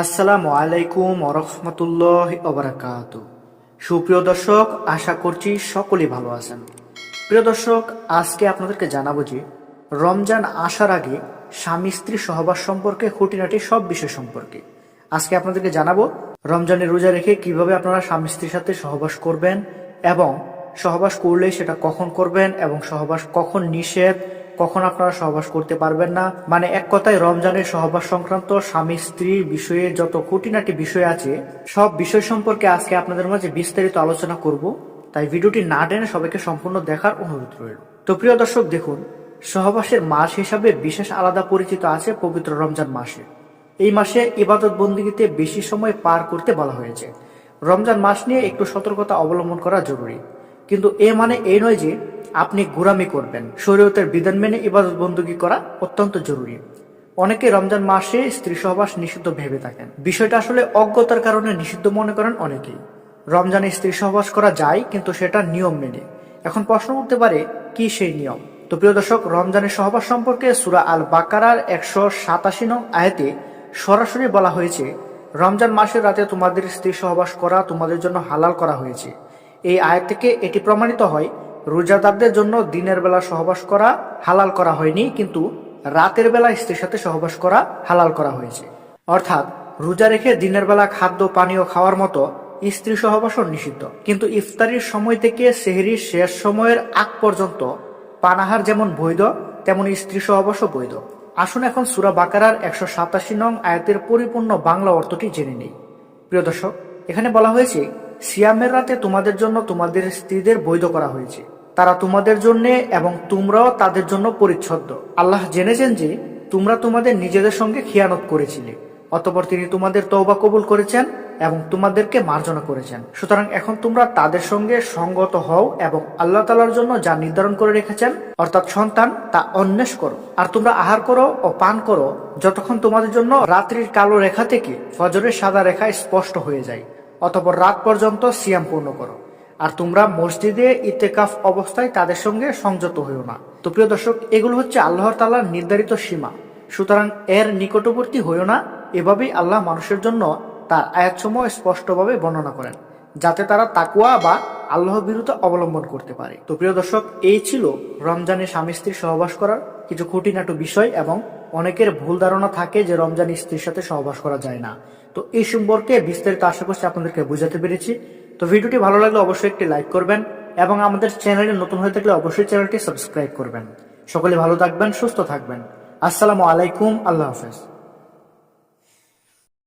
আসসালামু আলাইকুম ওরহমতুল্লাহ ওবরাকাত সুপ্রিয় দর্শক, আশা করছি সকলেই ভালো আছেন। প্রিয় দর্শক, আজকে আপনাদেরকে জানাব যে, রমজান আসার আগে স্বামী স্ত্রী সহবাস সম্পর্কে, খুঁটিনাটি সব বিষয় সম্পর্কে। আজকে আপনাদেরকে জানাব রমজানের রোজা রেখে কীভাবে আপনারা স্বামী স্ত্রীর সাথে সহবাস করবেন এবং সহবাস করলে সেটা কখন করবেন এবং সহবাস কখন নিষেধ কখন আপনারা সহবাস করতে পারবেন না? মানে এক কথায় রমজানের সহবাস সংক্রান্ত স্বামী স্ত্রীর বিষয়ে যত খুঁটিনাটি বিষয় আছে, সব বিষয় সম্পর্কে আজকে আপনাদের মাঝে বিস্তারিত আলোচনা করব। তাই ভিডিওটি না টেনে সবাইকে সম্পূর্ণ দেখার অনুরোধ রইল। তো প্রিয় দর্শক, দেখুন, সহবাসের মাস হিসাবে বিশেষ আলাদা পরিচিত আছে পবিত্র রমজান মাসে। এই মাসে ইবাদত বন্দীতে বেশি সময় পার করতে বলা হয়েছে। রমজান মাস নিয়ে একটু সতর্কতা অবলম্বন করা জরুরি। কিন্তু এ মানে এই নয় যে আপনি গুরামি করবেন। শরীয়তের বিধান মেনে ইবাদত বন্দুকি করা অত্যন্ত জরুরি। অনেকে রমজান মাসে স্ত্রী সহবাস নিষিদ্ধ ভেবে থাকেন। বিষয়টা আসলে অজ্ঞতার কারণে নিষিদ্ধ মনে করেন অনেকেই। রমজানে স্ত্রী সহবাস করা যায়, কিন্তু সেটা নিয়ম মেনে। এখন প্রশ্ন উঠতে পারে, কি সেই নিয়ম? তো প্রিয় দর্শক রমজানের সহবাস সম্পর্কে সুরা আল বাকারার একশো সাতাশি নং আয়াতে সরাসরি বলা হয়েছে, রমজান মাসের রাতে তোমাদের স্ত্রী সহবাস করা তোমাদের জন্য হালাল করা হয়েছে। এই আয়াত থেকে এটি প্রমাণিত হয়, রোজাদারদের জন্য দিনের বেলা সহবাস করা হালাল করা হয়নি, কিন্তু রাতের বেলা স্ত্রীর সাথে সহবাস করা হালাল করা হয়েছে। অর্থাৎ, রোজা রেখে দিনের বেলা খাদ্য, পানীয় খাওয়ার মতো স্ত্রী সহবাসও নিষিদ্ধ। কিন্তু ইফতারির সময় থেকে সেহরির শেষ সময়ের আগ পর্যন্ত পানাহার যেমন বৈধ, তেমন স্ত্রী সহবাসও বৈধ। আসুন এখন সুরা বাকারার একশো সাতাশি নং আয়াতের পরিপূর্ণ বাংলা অর্থটি জেনে নেই। প্রিয় দর্শক, এখানে বলা হয়েছে সিয়ামের রাতে তোমাদের জন্য তোমাদের স্ত্রীদের বৈধ করা হয়েছে। তারা তোমাদের জন্য এবং তোমরাও তাদের জন্য পরিচ্ছন্ন আল্লাহ জেনেছেন যে তোমরা তোমাদের নিজেদের সঙ্গে খিয়ানত করেছিলে, অতপর তিনি তোমাদের তওবা কবুল করেছেন এবং তোমাদেরকে মার্জনা করেছেন। সুতরাং এখন তোমরা তাদের সঙ্গে সঙ্গত হও এবং আল্লাহ তালার জন্য যা নির্ধারণ করে রেখেছেন, অর্থাৎ সন্তান, তা অন্বেষ করো। আর তোমরা আহার করো ও পান করো, যতক্ষণ তোমাদের জন্য রাত্রির কালো রেখা থেকে ফজরের সাদা রেখা স্পষ্ট হয়ে যায়। অতপর রাত পর্যন্ত সিয়াম পূর্ণ করো। আর তোমরা মসজিদে ইতেকাফ অবস্থায় তাদের সঙ্গে সংযত হইও না। তো প্রিয় দর্শক, এগুলো হচ্ছে আল্লাহর তালার নির্ধারিত সীমা। সুতরাং এর নিকটবর্তী হইও না, এভাবেই আল্লাহ মানুষের জন্য তার আয়াতসমূহ স্পষ্টভাবে বর্ণনা করেন, যাতে তারা তাকুয়া বা আল্লাহ বিরুদ্ধ অবলম্বন করতে পারে। তো প্রিয় দর্শক, এই ছিল রমজানে স্বামী স্ত্রী সহবাস করার কিছু খুঁটিনাটু বিষয় এবং অনেকের ভুল ধারণা থাকে যে রমজান স্ত্রীর সাথে সহবাস করা যায় না। তো এই সম্পর্কে বিস্তারিত আশা করছি আপনাদেরকে বুঝাতে পেরেছি। তো ভিডিওটি ভালো লাগলে অবশ্যই একটি লাইক করবেন এবং আমাদের চ্যানেলে নতুন হয়ে থাকলে অবশ্যই চ্যানেলটি সাবস্ক্রাইব করবেন। সকলে ভালো থাকবেন, সুস্থ থাকবেন। আসসালামু আলাইকুম, আল্লাহ হাফেজ।